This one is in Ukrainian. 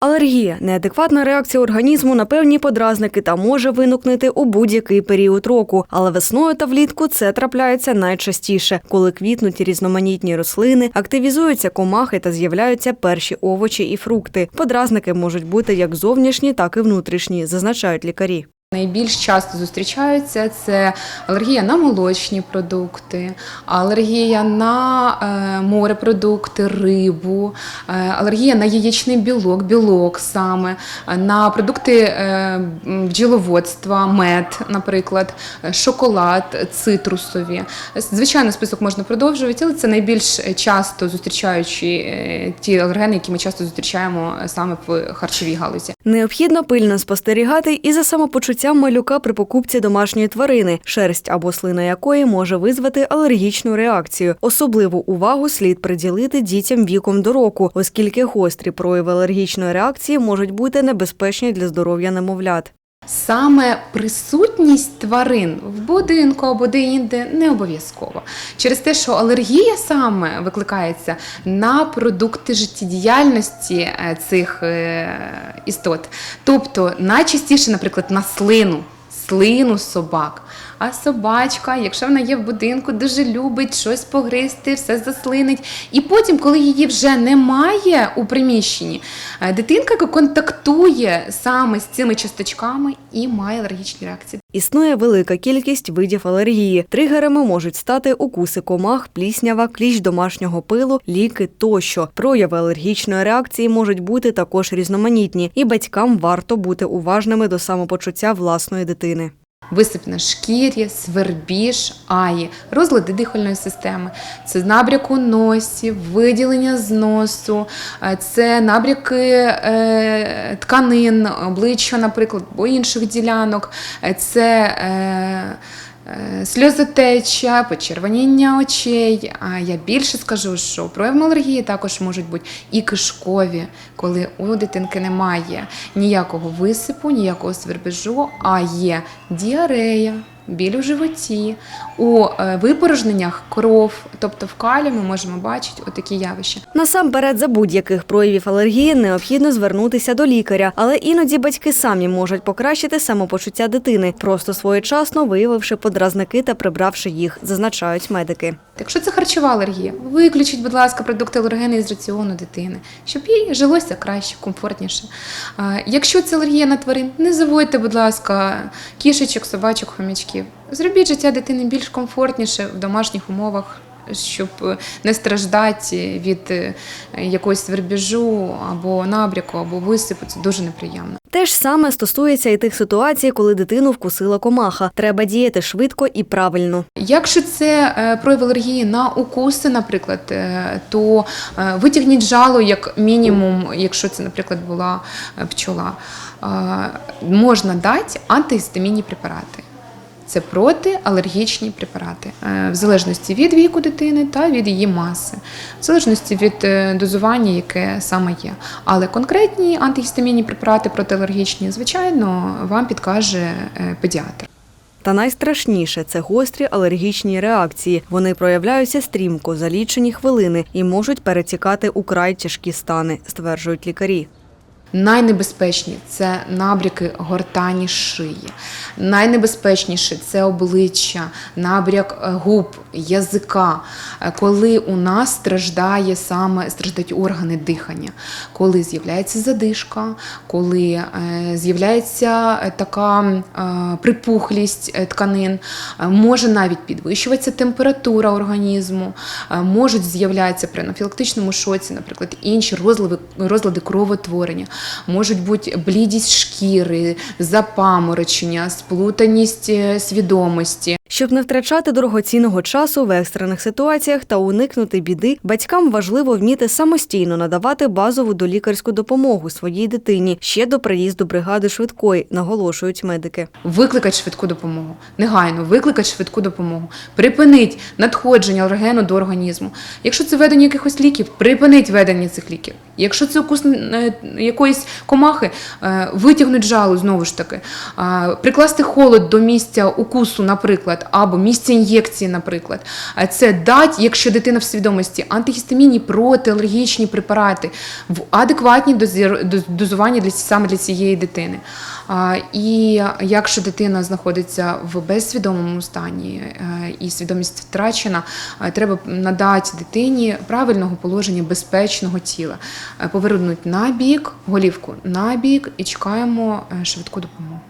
Алергія неадекватна реакція організму на певні подразники та може виникнути у будь-який період року. Але весною та влітку це трапляється найчастіше, коли квітнуть різноманітні рослини, активізуються комахи та з'являються перші овочі і фрукти. Подразники можуть бути як зовнішні, так і внутрішні, зазначають лікарі. Найбільш часто зустрічаються це алергія на молочні продукти, алергія на е, морепродукти, рибу, е, алергія на яєчний білок, білок саме, на продукти е, бджіловодства, мед, наприклад, шоколад, цитрусові. Звичайно, список можна продовжувати, але це найбільш часто зустрічаючі ті алергени, які ми часто зустрічаємо саме в харчовій галузі. Необхідно пильно спостерігати і за самопочуттям малюка при покупці домашньої тварини, шерсть або слина якої може визвати алергічну реакцію. Особливу увагу слід приділити дітям віком до року, оскільки гострі прояви алергічної реакції можуть бути небезпечні для здоров'я немовлят. Саме присутність тварин в будинку або де-інде не обов'язково. Через те, що алергія саме викликається на продукти життєдіяльності е, цих е, істот. Тобто найчастіше, наприклад, на слину, слину собак. А собачка, якщо вона є в будинку, дуже любить щось погризти, все заслинить. І потім, коли її вже немає у приміщенні, е, дитинка контактує саме з цими часточками і має алергічні реакції. Існує велика кількість видів алергії. Тригерами можуть стати укуси комах, пліснява, кліщ домашнього пилу, ліки тощо. Прояви алергічної реакції можуть бути також різноманітні, і батькам варто бути уважними до самопочуття власної дитини. Висип на шкірі, свербіж, аї, розлади дихальної системи, це набряк у носі, виділення з носу, е, це набряки е, тканин, обличчя, наприклад, або інших ділянок, е, це сльозотеча, почервоніння очей. А я більше скажу, що проявами алергії також можуть бути і кишкові, коли у дитинки немає ніякого висипу, ніякого свербежу, а є діарея. Біль у животі, у е, випорожненнях кров, тобто в калі ми можемо бачити отакі явища. Насамперед, за будь-яких проявів алергії необхідно звернутися до лікаря, але іноді батьки самі можуть покращити самопочуття дитини, просто своєчасно виявивши подразники та прибравши їх, зазначають медики. Якщо це харчова алергія, виключіть, будь ласка, продукти алергени із раціону дитини, щоб їй жилося краще, комфортніше. Якщо це алергія на тварин, не заводьте, будь ласка, кішечок, собачок, хомячків. Зробіть життя дитини більш комфортніше в домашніх умовах. Щоб е, не страждати від е, якогось свербіжу або набряку, або висипу, це дуже неприємно. Те ж саме стосується і тих ситуацій, коли дитину вкусила комаха. Треба діяти швидко і правильно. Якщо це е, прояв алергії на укуси, наприклад, то витягніть жало як мінімум, якщо це, наприклад, була пчола. Можна дати антигістамінні препарати. Це протиалергічні препарати, е, в залежності від віку дитини та від її маси, в залежності від е, дозування, яке саме є. Але конкретні антигістамінні препарати протиалергічні, звичайно, вам підкаже е, педіатр. Та найстрашніше це гострі алергічні реакції. Вони проявляються стрімко за лічені хвилини і можуть перетікати у край тяжкі стани, стверджують лікарі. Найнебезпечні це набряки гортані шиї. Найнебезпечніше це обличчя, набряк е, губ, язика, Е, коли у нас страждає саме страждають органи дихання, коли з'являється задишка, коли е, з'являється така припухлість тканин, може навіть підвищуватися температура організму, можуть з'являтися при анафілактичному шоці, наприклад, інші розлади кровотворення, можуть бути блідість шкіри, запаморочення, сплутаність е, свідомості. Щоб не втрачати дорогоцінного часу в екстрених ситуаціях та уникнути біди, батькам важливо вміти самостійно надавати базову долікарську допомогу своїй дитині ще до приїзду бригади швидкої, наголошують медики. Викликати швидку допомогу. Негайно викликати швидку допомогу. Припинить надходження алергену до організму. Якщо це введення якихось ліків, припинить введення цих ліків. Якщо це укус е, якоїсь комахи, е, витягнуть жалу знову ж таки, прикласти холод до місця укусу, наприклад, наприклад, або місце ін'єкції, наприклад. Це дать, якщо дитина в свідомості, антигістамінні, протиалергічні препарати в адекватній дозуванні для саме для цієї дитини. І якщо дитина знаходиться в безсвідомому стані е, і свідомість втрачена, е, треба надати дитині правильного положення безпечного тіла, Е, повернути на бік, голівку на бік і чекаємо швидку допомогу.